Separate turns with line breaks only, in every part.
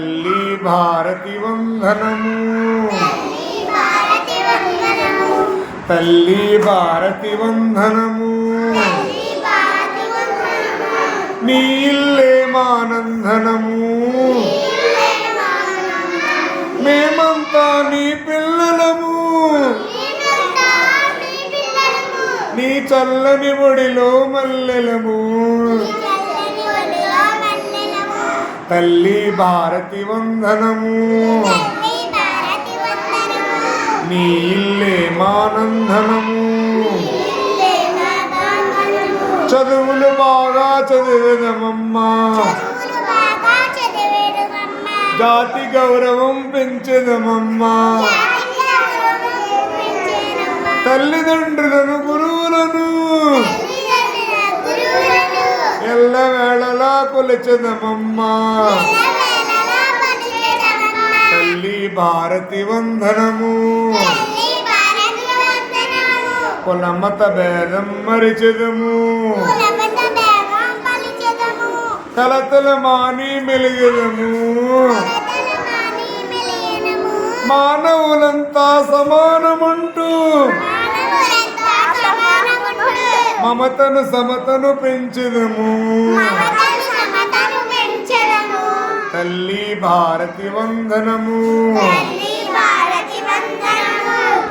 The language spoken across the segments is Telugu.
తల్లి భారతి వందనము. తల్లి భారతి వందనము. నీ ఇల్లే మానందనము. మేమంతా నీ పిల్లలము. నీ చల్లని ఒడిలో మల్లెలము. తల్లి భారతి వందనము. నీ ఇల్లే మానందనము. చదువులు బాగా చదివేదమమ్మా. జాతి గౌరవం పెంచెదమమ్మా. తల్లిదండ్రులను గురువులను. కొలిచెదమమ్మా తల్లి భారతి వందనము. కులమత భేదం మరిచెదము. కలతల మాని మెలిగెదము. మానవులంతా సమానమంటూ. మమతను సమతను పెంచెదము. తల్లి భారతి వందనము.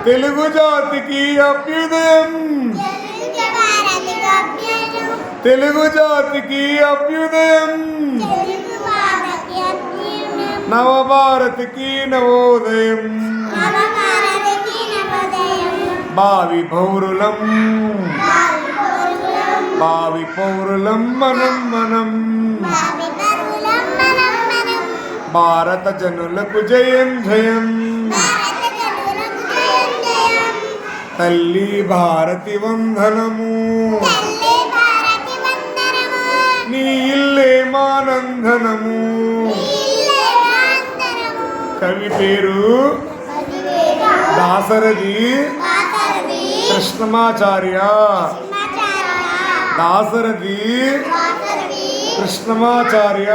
తెలుగు జాతికి అభ్యుదయం. తెలుగు జాతికి అభ్యుదయం. నవభారతికి నవోదయం. భావి పౌరులం. భావి పౌరులం. మనం మనం. భారత జనులకు జయం జయం. తల్లి భారతి వందనము. నీ ఇల్లే మానందనము. కవి పేరు దాసరథి కృష్ణమాచార్య. దాసరథి కృష్ణమాచార్య.